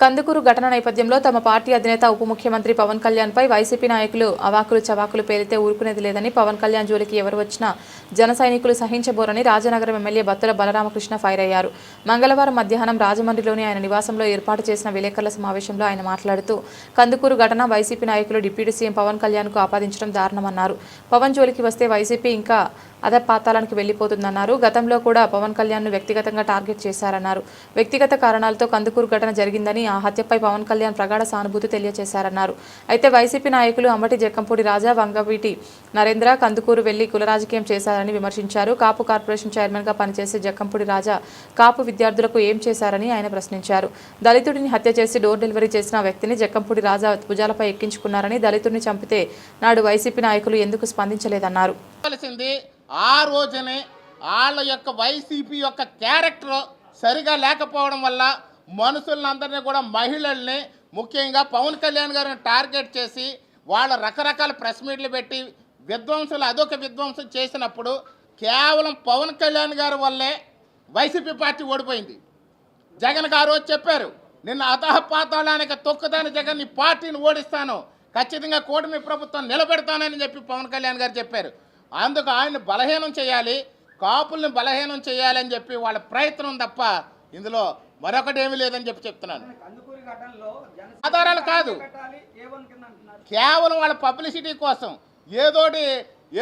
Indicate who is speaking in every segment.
Speaker 1: కందుకూరు ఘటన నేపథ్యంలో తమ పార్టీ అధినేత ఉప ముఖ్యమంత్రి పవన్ కళ్యాణ్పై వైసీపీ నాయకులు అవాకులు చవాకులు పేరితే ఊరుకునేది లేదని పవన్ కళ్యాణ్ జోలికి ఎవరు వచ్చినా జన సైనికులు సహించబోరని రాజనగరం ఎమ్మెల్యే బత్తుల బలరామకృష్ణ ఫైర్ అయ్యారు. మంగళవారం మధ్యాహ్నం రాజమండ్రిలోని ఆయన నివాసంలో ఏర్పాటు చేసిన విలేకరుల సమావేశంలో ఆయన మాట్లాడుతూ కందుకూరు ఘటన వైసీపీ నాయకులు డిప్యూటీ సీఎం పవన్ కళ్యాణ్కు ఆపాదించడం దారుణమన్నారు. పవన్ జోలికి వస్తే వైసీపీ ఇంకా అధపాతాళానికి వెళ్ళిపోతుందన్నారు గతంలో కూడా పవన్ కళ్యాణ్ను వ్యక్తిగతంగా టార్గెట్ చేశారన్నారు. వ్యక్తిగత కారణాలతో కందుకూరు ఘటన జరిగిందని ఆ హత్యపై పవన్ కళ్యాణ్ ప్రగాఢ సానుభూతి తెలియజేశారన్నారు అయితే వైసీపీ నాయకులు అమ్మటి జక్కంపూడి రాజా వంగవీటి నరేంద్ర కందుకూరు వెళ్ళి కుల రాజకీయం చేశారని విమర్శించారు. కాపు కార్పొరేషన్ చైర్మన్గా పనిచేసే జక్కంపూడి రాజా కాపు విద్యార్థులకు ఏం చేశారని ఆయన ప్రశ్నించారు. దళితుడిని హత్య చేసి డోర్ డెలివరీ చేసిన వ్యక్తిని జక్కంపూడి రాజా భుజాలపై ఎక్కించుకున్నారని దళితుడిని చంపితే నాడు వైసీపీ నాయకులు ఎందుకు స్పందించలేదన్నారు.
Speaker 2: ఆ రోజునే వాళ్ళ యొక్క వైసీపీ యొక్క క్యారెక్టర్ సరిగా లేకపోవడం వల్ల మనుషులందరినీ కూడా మహిళల్ని ముఖ్యంగా పవన్ కళ్యాణ్ గారిని టార్గెట్ చేసి వాళ్ళ రకరకాల ప్రెస్ మీట్లు పెట్టి విధ్వంసులు అదొక విధ్వంసం చేసినప్పుడు కేవలం పవన్ కళ్యాణ్ గారి వల్లే వైసీపీ పార్టీ ఓడిపోయింది. జగన్ గారు చెప్పారు నిన్న అతహపాతాళానికి తొక్కుతాను జగన్ నీ పార్టీని ఓడిస్తాను. ఖచ్చితంగా కూటమి ప్రభుత్వం నిలబెడతానని చెప్పి పవన్ కళ్యాణ్ గారు చెప్పారు. అందుకు ఆయన్ని బలహీనం చేయాలి కాపుల్ని బలహీనం చేయాలని చెప్పి వాళ్ళ ప్రయత్నం తప్ప ఇందులో మరొకటి ఏమీ లేదని చెప్పి చెప్తున్నాను. ఆధారాలు కాదు. కేవలం వాళ్ళ పబ్లిసిటీ కోసం ఏదోటి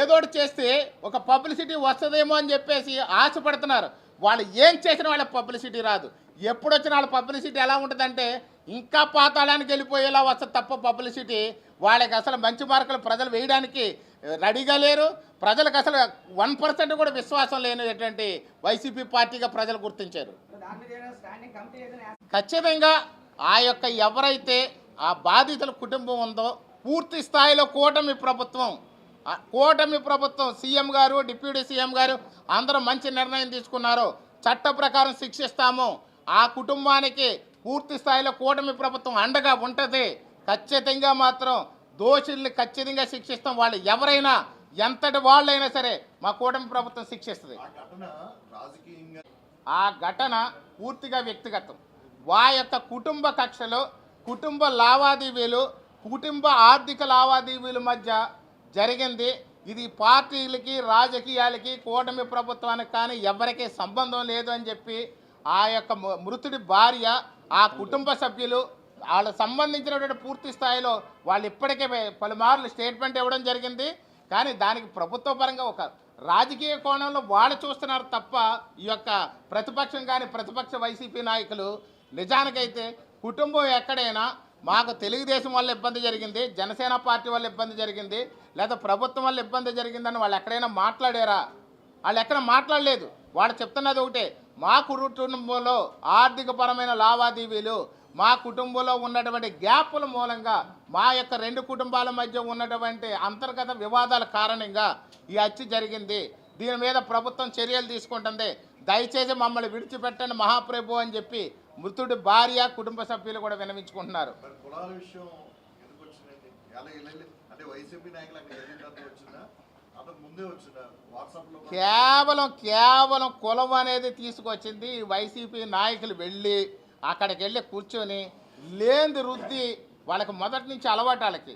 Speaker 2: ఏదోటి చేస్తే ఒక పబ్లిసిటీ వస్తుందేమో అని చెప్పేసి ఆశపడుతున్నారు. వాళ్ళు ఏం చేసినా వాళ్ళ పబ్లిసిటీ రాదు. ఎప్పుడు వచ్చిన వాళ్ళ పబ్లిసిటీ ఎలా ఉంటుందంటే ఇంకా పాతాళానికి వెళ్ళిపోయేలా వస్తుంది తప్ప పబ్లిసిటీ వాళ్ళకి అసలు మంచి మార్కులు ప్రజలు వేయడానికి రెడీగా లేరు. ప్రజలకు అసలు వన్ పర్సెంట్ కూడా విశ్వాసం లేనటువంటి వైసీపీ పార్టీగా ప్రజలు గుర్తించారు. ఖచ్చితంగా ఆ యొక్క ఎవరైతే ఆ బాధితుల కుటుంబం ఉందో పూర్తి స్థాయిలో కూటమి ప్రభుత్వం కూటమి ప్రభుత్వం సీఎం గారు డిప్యూటీ సీఎం గారు అందరూ మంచి నిర్ణయం తీసుకున్నారు. చట్ట ప్రకారం శిక్షిస్తాము. ఆ కుటుంబానికి పూర్తి స్థాయిలో కూటమి ప్రభుత్వం అండగా ఉంటుంది. ఖచ్చితంగా మాత్రం దోషుల్ని ఖచ్చితంగా శిక్షిస్తాం. వాళ్ళు ఎవరైనా ఎంతటి వాళ్ళైనా సరే మా కూటమి ప్రభుత్వం శిక్షిస్తుంది.
Speaker 3: ఆ ఘటన
Speaker 2: పూర్తిగా వ్యక్తిగతం. వా యొక్క కుటుంబ కక్షలు కుటుంబ లావాదేవీలు కుటుంబ ఆర్థిక లావాదేవీల మధ్య జరిగింది. ఇది పార్టీలకి రాజకీయాలకి కూటమి ప్రభుత్వానికి కానీ ఎవరికీ సంబంధం లేదు అని చెప్పి ఆ యొక్క మృతుడి భార్య ఆ కుటుంబ సభ్యులు వాళ్ళకి సంబంధించినటువంటి పూర్తి స్థాయిలో వాళ్ళు ఇప్పటికే పలుమార్లు స్టేట్మెంట్ ఇవ్వడం జరిగింది. కానీ దానికి ప్రభుత్వ పరంగా ఒక రాజకీయ కోణంలో వాళ్ళు చూస్తున్నారు తప్ప ఈ యొక్క ప్రతిపక్షం కానీ ప్రతిపక్ష వైసీపీ నాయకులు నిజానికైతే కుటుంబం ఎక్కడైనా మాకు తెలుగుదేశం వల్ల ఇబ్బంది జరిగింది జనసేన పార్టీ వల్ల ఇబ్బంది జరిగింది లేదా ప్రభుత్వం వల్ల ఇబ్బంది జరిగిందని వాళ్ళు ఎక్కడైనా మాట్లాడారా? వాళ్ళు ఎక్కడ మాట్లాడలేదు. వాళ్ళు చెప్తున్నది ఒకటే మా కుటుంబంలో ఆర్థికపరమైన లావాదేవీలు మా కుటుంబంలో ఉన్నటువంటి గ్యాపుల మూలంగా మా యొక్క రెండు కుటుంబాల మధ్య ఉన్నటువంటి అంతర్గత వివాదాల కారణంగా ఈ హత్య జరిగింది. దీని మీద ప్రభుత్వం చర్యలు తీసుకుంటుంది. దయచేసి మమ్మల్ని విడిచిపెట్టండి మహాప్రభు అని చెప్పి మృతుడి భార్య కుటుంబ సభ్యులు కూడా వినవించుకుంటున్నారు కేవలం కేవలం కులం అనేది తీసుకొచ్చింది వైసీపీ నాయకులు వెళ్ళి అక్కడికి వెళ్ళి కూర్చొని లేనిది రుద్ది వాళ్ళకి మొదటి నుంచి అలవాటాలకి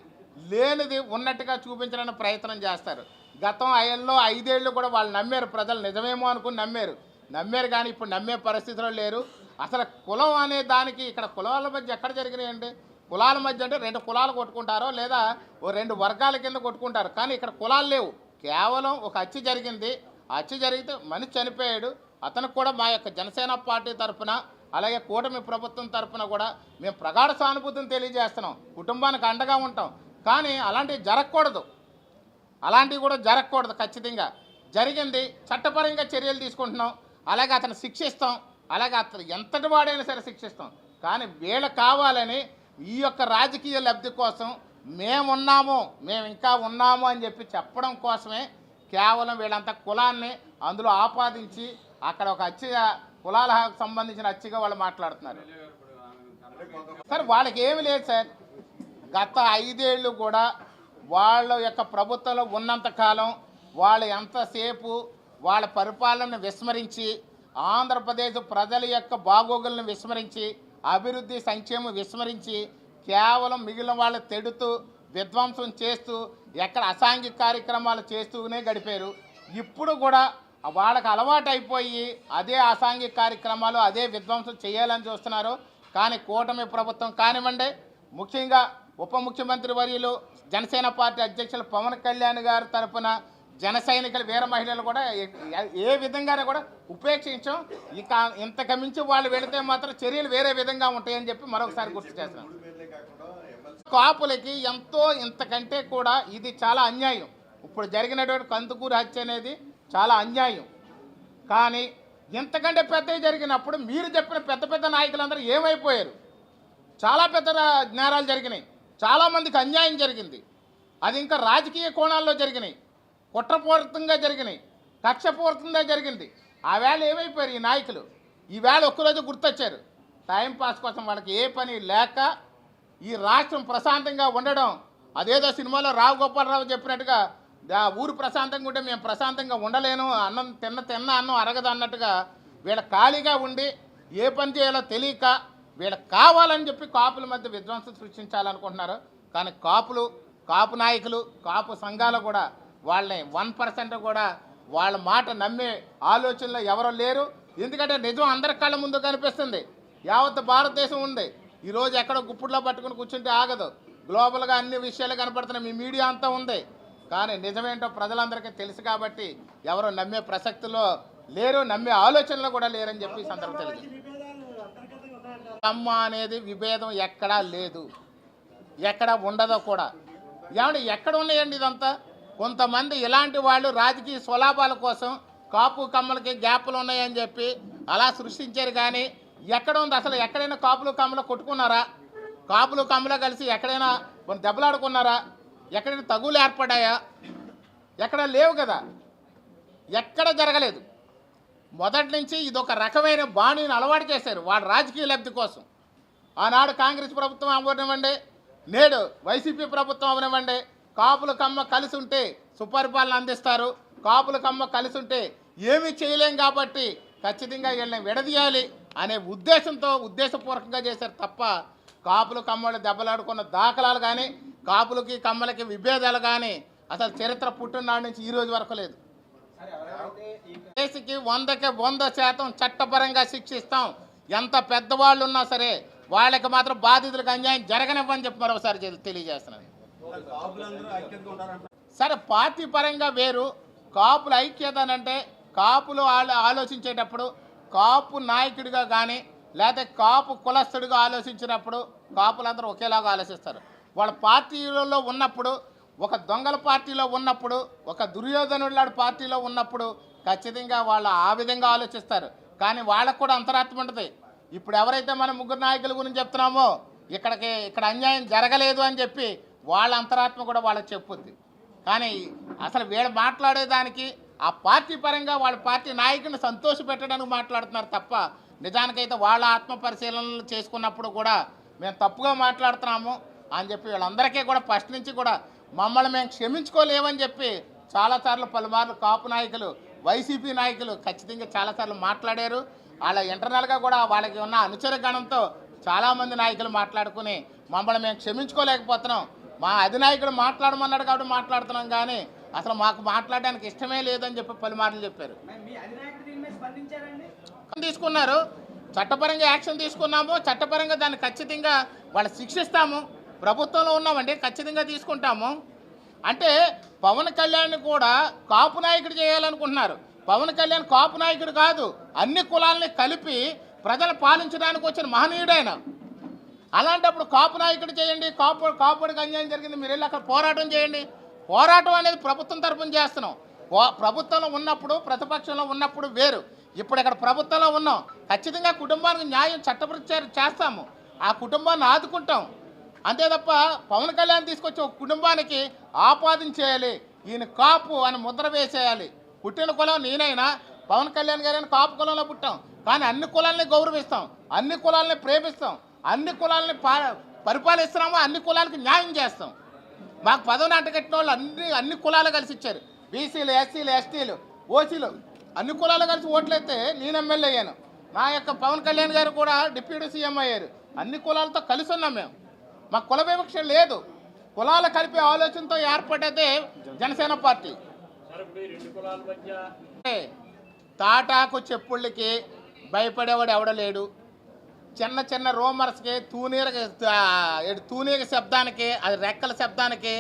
Speaker 2: లేనిది ఉన్నట్టుగా చూపించడానికి ప్రయత్నం చేస్తారు. గతం అయ్యల్లో ఐదేళ్ళు కూడా వాళ్ళు నమ్మారు. ప్రజలు నిజమేమో అనుకుని నమ్మారు. నమ్మారు కానీ ఇప్పుడు నమ్మే పరిస్థితిలో లేరు. అసలు కులం అనే దానికి ఇక్కడ కులాల మధ్య ఎక్కడ జరిగినాయండి? కులాల మధ్య అంటే రెండు కులాలు కొట్టుకుంటారో లేదా ఓ రెండు వర్గాల కింద కొట్టుకుంటారు? కానీ ఇక్కడ కులాలు లేవు. కేవలం ఒక హత్య జరిగింది. హత్య జరిగితే మనిషి చనిపోయాడు. అతనికి కూడా మా యొక్క జనసేన పార్టీ తరఫున అలాగే కూటమి ప్రభుత్వం తరఫున కూడా మేము ప్రగాఢ సానుభూతిని తెలియజేస్తున్నాం. కుటుంబానికి అండగా ఉంటాం. కానీ అలాంటివి జరగకూడదు. అలాంటివి కూడా జరగకూడదు ఖచ్చితంగా. జరిగింది చట్టపరంగా చర్యలు తీసుకుంటున్నాం. అలాగే అతను శిక్షిస్తాం. అలాగే అతను ఎంతటి వాడైనా సరే శిక్షిస్తాం. కానీ వీళ్ళు కావాలని ఈ యొక్క రాజకీయ లబ్ధి కోసం మేమున్నాము మేము ఇంకా ఉన్నాము అని చెప్పి చెప్పడం కోసమే కేవలం వీళ్ళంతా కులాన్ని అందులో ఆపాదించి అక్కడ ఒక హత్య కులాలకు సంబంధించిన హత్యగా వాళ్ళు మాట్లాడుతున్నారు. సార్ వాళ్ళకి ఏమి లేదు సార్. గత ఐదేళ్ళు కూడా వాళ్ళ యొక్క ప్రభుత్వంలో ఉన్నంత కాలం వాళ్ళు ఎంతసేపు వాళ్ళ పరిపాలనను విస్మరించి ఆంధ్రప్రదేశ్ ప్రజల యొక్క బాగోగులను విస్మరించి అభివృద్ధి సంక్షేమం విస్మరించి కేవలం మిగిలిన వాళ్ళు తెడుతూ విధ్వంసం చేస్తూ ఎక్కడ అసాంఘిక కార్యక్రమాలు చేస్తూనే గడిపారు. ఇప్పుడు కూడా వాళ్ళకి అలవాటు అయిపోయి అదే అసాంఘిక కార్యక్రమాలు అదే విధ్వంసం చేయాలని చూస్తున్నారు. కానీ కూటమి ప్రభుత్వం కానివ్వండి ముఖ్యంగా ఉప ముఖ్యమంత్రి వర్యులు జనసేన పార్టీ అధ్యక్షులు పవన్ కళ్యాణ్ గారి తరపున జన సైనికులు వీర మహిళలు కూడా ఏ- విధంగానే కూడా ఉపేక్షించం. ఇక ఇంతకు మించి వాళ్ళు వెళితే మాత్రం చర్యలు వేరే విధంగా ఉంటాయని చెప్పి మరొకసారి గుర్తు చేస్తున్నాం. కాపులకి ఎంతో ఇంతకంటే కూడా ఇది చాలా అన్యాయం. ఇప్పుడు జరిగినటువంటి కందుకూరు హత్య అనేది చాలా అన్యాయం. కానీ ఇంతకంటే పెద్దవి జరిగినప్పుడు మీరు చెప్పిన పెద్ద పెద్ద నాయకులందరూ ఏమైపోయారు? చాలా పెద్ద రా- నేరాలు జరిగినాయి. చాలామందికి అన్యాయం జరిగింది. అది ఇంకా రాజకీయ కోణాల్లో జరిగినాయి. కుట్రపూరితంగా జరిగినాయి. కక్షపూరితంగా జరిగింది. ఆ వేళ ఏమైపోయారు ఈ నాయకులు? ఈ వేళ ఒక్కరోజు గుర్తొచ్చారు. టైం పాస్ కోసం వాళ్ళకి ఏ పని లేక ఈ రాష్ట్రం ప్రశాంతంగా ఉండడం. అదేదో సినిమాలో రావు గోపాలరావు చెప్పినట్టుగా ఆ ఊరు ప్రశాంతంగా ఉంటే మేము ప్రశాంతంగా ఉండలేను. అన్నం తిన్న తిన్న అన్నం అరగదు అన్నట్టుగా వీళ్ళ ఖాళీగా ఉండి ఏ పని చేయాలో తెలియక వీళ్ళకి కావాలని చెప్పి కాపుల మధ్య విధ్వంసం సృష్టించాలనుకుంటున్నారు. కానీ కాపులు కాపు నాయకులు కాపు సంఘాలు కూడా వాళ్ళని వన్ పర్సెంట్ కూడా వాళ్ళ మాట నమ్మే ఆలోచనలో ఎవరో లేరు. ఎందుకంటే నిజం అందరి కళ్ళ ముందు కనిపిస్తుంది. యావత్ భారతదేశం ఉంది. ఈరోజు ఎక్కడో గుప్పుడులో పట్టుకుని కూర్చుంటే ఆగదు. గ్లోబల్గా అన్ని విషయాలు కనపడుతున్నాయి. మీ మీడియా అంతా ఉంది. కానీ నిజమేంటో ప్రజలందరికీ తెలుసు కాబట్టి ఎవరు నమ్మే ప్రసక్తిలో లేరు నమ్మే ఆలోచనలో కూడా లేరని చెప్పి సందర్భం తెలియదు అమ్మ అనేది విభేదం ఎక్కడా లేదు. ఎక్కడ ఉండదో కూడా. ఏమంటే ఎక్కడ ఉన్నాయండి ఇదంతా? కొంతమంది ఇలాంటి వాళ్ళు రాజకీయ స్వలాభాల కోసం కాపు కమ్మలకి గ్యాప్లు ఉన్నాయని చెప్పి అలా సృష్టించారు కానీ ఎక్కడ ఉంది? అసలు ఎక్కడైనా కాపులు కమ్మలు కొట్టుకున్నారా? కాపులు కమ్మలు కలిసి ఎక్కడైనా దెబ్బలాడుకున్నారా? ఎక్కడైనా తగులు ఏర్పడ్డాయా ఎక్కడ లేవు కదా. ఎక్కడ జరగలేదు. మొదటి నుంచి ఇదొక రకమైన బాణీని అలవాటు చేశారు వాళ్ళ రాజకీయ లబ్ధి కోసం. ఆనాడు కాంగ్రెస్ ప్రభుత్వం అవనివ్వండి నేడు వైసీపీ ప్రభుత్వం అవనివ్వండి కాపుల కమ్మ కలిసి ఉంటే సుపరిపాలన అందిస్తారు కాపుల కమ్మ కలిసి ఉంటే ఏమీ చేయలేం కాబట్టి ఖచ్చితంగా వీళ్ళని విడదీయాలి అనే ఉద్దేశంతో ఉద్దేశపూర్వకంగా చేశారు తప్ప కాపులు కమ్మలు దెబ్బలాడుకున్న దాఖలాలు కానీ కాపులకి కమ్మలకి విభేదాలు కానీ అసలు చరిత్ర పుట్టినాడు నుంచి ఈ రోజు వరకు లేదు.
Speaker 4: ఈ
Speaker 2: కేసుకి వందకి వంద శాతం చట్టపరంగా శిక్షిస్తాం. ఎంత పెద్దవాళ్ళు ఉన్నా సరే వాళ్ళకి మాత్రం బాధితులకు అన్యాయం జరగనివ్వని చెప్పి మరొకసారి తెలియజేస్తున్నాను. సరే పార్టీ పరంగా వేరు. కాపుల ఐక్యత అంటే కాపులు ఆలో ఆలోచించేటప్పుడు కాపు నాయకుడిగా కానీ లేకపోతే కాపు కులస్తుడిగా ఆలోచించినప్పుడు కాపులందరూ ఒకేలాగా ఆలోచిస్తారు. వాళ్ళ పార్టీలలో ఉన్నప్పుడు ఒక దొంగల పార్టీలో ఉన్నప్పుడు ఒక దుర్యోధనులాడు పార్టీలో ఉన్నప్పుడు ఖచ్చితంగా వాళ్ళు ఆ విధంగా ఆలోచిస్తారు. కానీ వాళ్ళకు కూడా అంతరాత్మ ఉంటుంది. ఇప్పుడు ఎవరైతే మన ముగ్గురు నాయకుల గురించి చెప్తున్నామో ఇక్కడికి ఇక్కడ అన్యాయం జరగలేదు అని చెప్పి వాళ్ళ అంతరాత్మ కూడా వాళ్ళకి చెప్పుద్ది. కానీ అసలు వీళ్ళు మాట్లాడేదానికి ఆ పార్టీ పరంగా వాళ్ళ పార్టీ నాయకుడిని సంతోష పెట్టడానికి మాట్లాడుతున్నారు తప్ప నిజానికైతే వాళ్ళ ఆత్మ పరిశీలనలు చేసుకున్నప్పుడు కూడా మేము తప్పుగా మాట్లాడుతున్నాము. అని చెప్పి వీళ్ళందరికీ కూడా ఫస్ట్ నుంచి కూడా మమ్మల్ని మేము క్షమించుకోలేమని చెప్పి చాలాసార్లు పలుమార్లు కాపు నాయకులు వైసీపీ నాయకులు ఖచ్చితంగా చాలాసార్లు మాట్లాడారు. వాళ్ళ ఇంటర్నల్గా కూడా వాళ్ళకి ఉన్న అనుచర గణంతో చాలామంది నాయకులు మాట్లాడుకుని మమ్మల్ని మేము క్షమించుకోలేకపోతున్నాం. మా అధినాయకుడు మాట్లాడమన్నాడు కాబట్టి మాట్లాడుతున్నాం కానీ అసలు మాకు మాట్లాడడానికి ఇష్టమే లేదని చెప్పి పలుమార్లు చెప్పారు. తీసుకున్నారు. చట్టపరంగా యాక్షన్ తీసుకున్నాము. చట్టపరంగా దాన్ని ఖచ్చితంగా వాళ్ళు శిక్షిస్తాము. ప్రభుత్వంలో ఉన్నామండి ఖచ్చితంగా తీసుకుంటాము. అంటే పవన్ కళ్యాణ్ కూడా కాపు నాయకుడు చేయాలనుకుంటున్నారు. పవన్ కళ్యాణ్ కాపు నాయకుడు కాదు అన్ని కులాలని కలిపి ప్రజలు పాలించడానికి వచ్చిన మహనీయుడైన అలాంటప్పుడు కాపు నాయకుడు చేయండి కాపు కాపుడికి అన్యాయం జరిగింది మీరు వెళ్ళి అక్కడ పోరాటం చేయండి. పోరాటం అనేది ప్రభుత్వం తరఫున చేస్తున్నాం. ప్రభుత్వంలో ఉన్నప్పుడు ప్రతిపక్షంలో ఉన్నప్పుడు వేరు. ఇప్పుడు ఇక్కడ ప్రభుత్వంలో ఉన్నాం. ఖచ్చితంగా కుటుంబానికి న్యాయం చట్టపరిచయం చేస్తాము. ఆ కుటుంబాన్ని ఆదుకుంటాం. అంతే తప్ప పవన్ కళ్యాణ్ తీసుకొచ్చి ఒక కుటుంబానికి ఆపాదించేయాలి ఈయన కాపు అని ముద్ర వేసేయాలి. పుట్టిన కులం నేనైనా పవన్ కళ్యాణ్ గారైనా కాపు కులంలో పుట్టాం. కానీ అన్ని కులాలని గౌరవిస్తాం. అన్ని కులాలని ప్రేమిస్తాం. అన్ని కులాలని పరిపాలిస్తున్నామో పరిపాలిస్తున్నాము అన్ని కులాలకి న్యాయం చేస్తాం. మాకు పదవి నాట వాళ్ళు అన్ని అన్ని కులాలు కలిసి ఇచ్చారు. బీసీలు ఎస్సీలు ఎస్టీలు ఓసీలు అన్ని కులాలు కలిసి ఓట్లయితే నేను ఎమ్మెల్యే అయ్యాను. నా యొక్క పవన్ కళ్యాణ్ గారు కూడా డిప్యూటీ సీఎం అయ్యారు. అన్ని కులాలతో కలిసి ఉన్నాం మేము. మా కుల వివక్ష లేదు. కులాలు కలిపే ఆలోచనతో ఏర్పడేదే జనసేన పార్టీ. తాటాకు చెప్పుళ్ళకి భయపడేవాడు ఎవడ లేడు. చిన్న చిన్న రూమర్స్కి తూనీర తూనీర శబ్దానికి అది రెక్కల శబ్దానికి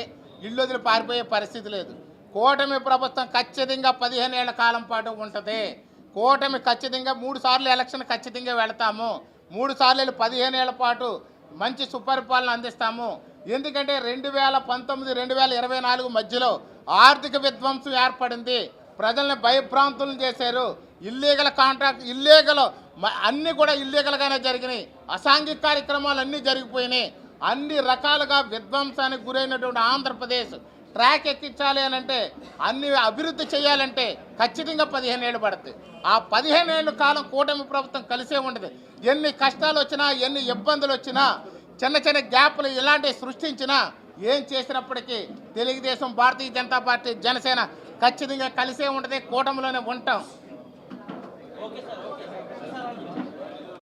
Speaker 2: ఇల్లు వదిలి పారిపోయే పరిస్థితి లేదు. కూటమి ప్రభుత్వం ఖచ్చితంగా పదిహేను ఏళ్ళ కాలం పాటు ఉంటుంది. కూటమి ఖచ్చితంగా మూడు సార్లు ఎలక్షన్ ఖచ్చితంగా వెళతాము. మూడు సార్లు వెళ్ళి పదిహేను ఏళ్ళ పాటు మంచి సుపరిపాలన అందిస్తాము. ఎందుకంటే రెండు వేల పంతొమ్మిది రెండు వేల ఇరవై నాలుగు మధ్యలో ఆర్థిక విధ్వంసం ఏర్పడింది. ప్రజల్ని భయభ్రాంతులను చేశారు. ఇల్లీగల్ కాంట్రాక్ట్ ఇల్లీగల్ అన్నీ కూడా ఇల్లీగల్గానే జరిగినాయి. అసాంఘిక కార్యక్రమాలు అన్నీ జరిగిపోయినాయి. అన్ని రకాలుగా విధ్వంసానికి గురైనటువంటి ఆంధ్రప్రదేశ్ ట్రాక్ ఎక్కించాలి అని అంటే అన్ని అభివృద్ధి చేయాలంటే ఖచ్చితంగా పదిహేను ఏళ్ళు పడుతుంది ఆ పదిహేను ఏళ్ళ కాలం కూటమి ప్రభుత్వం కలిసే ఉండదు. ఎన్ని కష్టాలు వచ్చినా ఎన్ని ఇబ్బందులు వచ్చినా చిన్న చిన్న గ్యాప్లు ఇలాంటివి సృష్టించినా ఏం చేసినప్పటికీ తెలుగుదేశం భారతీయ జనతా పార్టీ జనసేన ఖచ్చితంగా కలిసే ఉంటుంది కూటమిలోనే ఉంటాం.